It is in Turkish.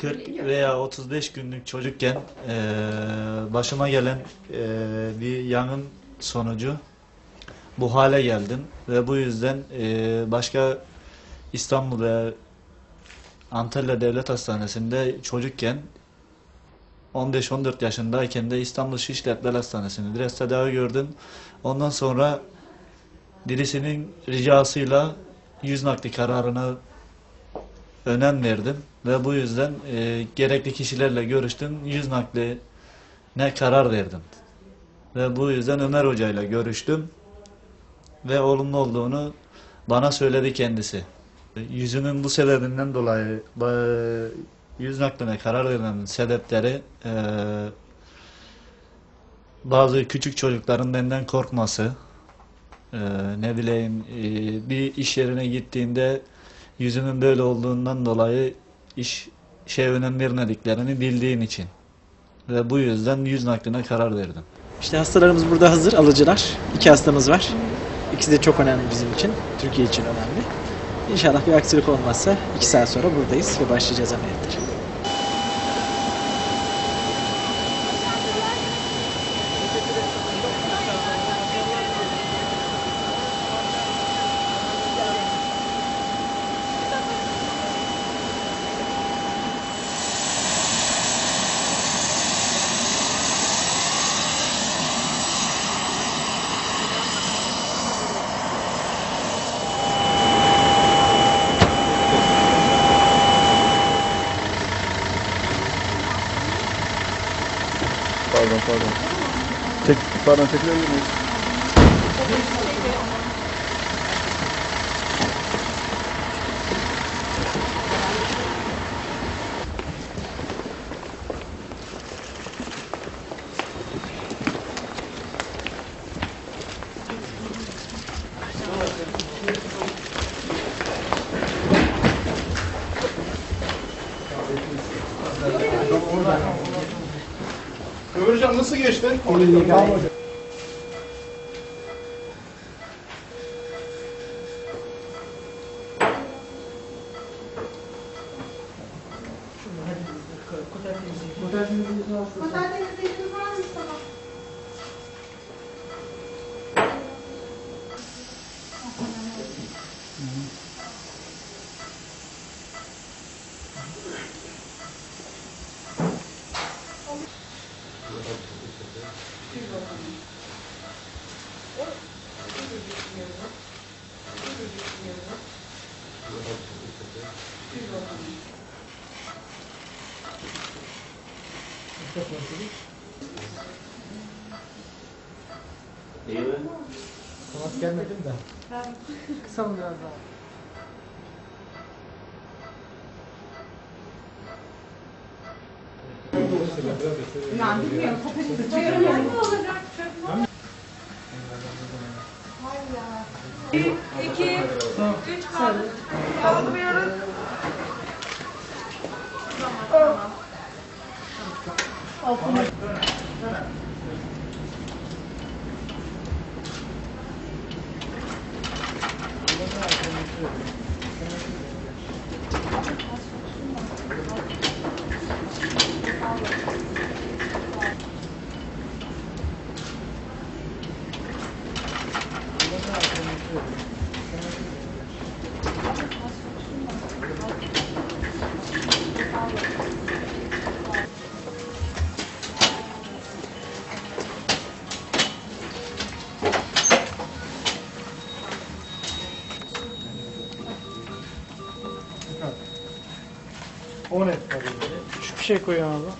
40 veya 35 günlük çocukken eee, başıma gelen eee, bir yangın sonucu bu hale geldim ve bu yüzden eee, başka İstanbul ve Antalya Devlet Hastanesi'nde çocukken 15-14 yaşındayken de İstanbul Şişli Bel Hastanesi'nde biraz tedavi gördüm. Ondan sonra birisinin ricasıyla yüz nakli kararını önem verdim ve bu yüzden e, gerekli kişilerle görüştüm. Yüz nakli ne karar verdim. Ve bu yüzden Ömer Hoca ile görüştüm ve olumlu olduğunu bana söyledi kendisi. Yüzümün bu sebebinden dolayı yüz nakline karar verilen sebepleri e, bazı küçük çocukların benden korkması, e, ne bileyim e, bir iş yerine gittiğimde yüzümün böyle olduğundan dolayı iş önem vermediklerini bildiğim için ve bu yüzden yüz nakline karar verdim. İşte hastalarımız burada hazır, alıcılar. İki hastamız var. İkisi de çok önemli bizim için, Türkiye için önemli. İnşallah bir aksilik olmazsa iki saat sonra buradayız ve başlayacağız ameliyatları. pardon, não Çek, que çekilebilir miyiz? Thank you. Ömürcan nasıl geçti? Otel temizleyiciniz var mı Kanat gelmedim de. Kısa mı biraz daha? Yani bilmiyorum. Çayırın yanında olacak. Bir, iki, üç kaldı. Kaldırıyoruz. O ne? Şu bir şey koyuyor abi.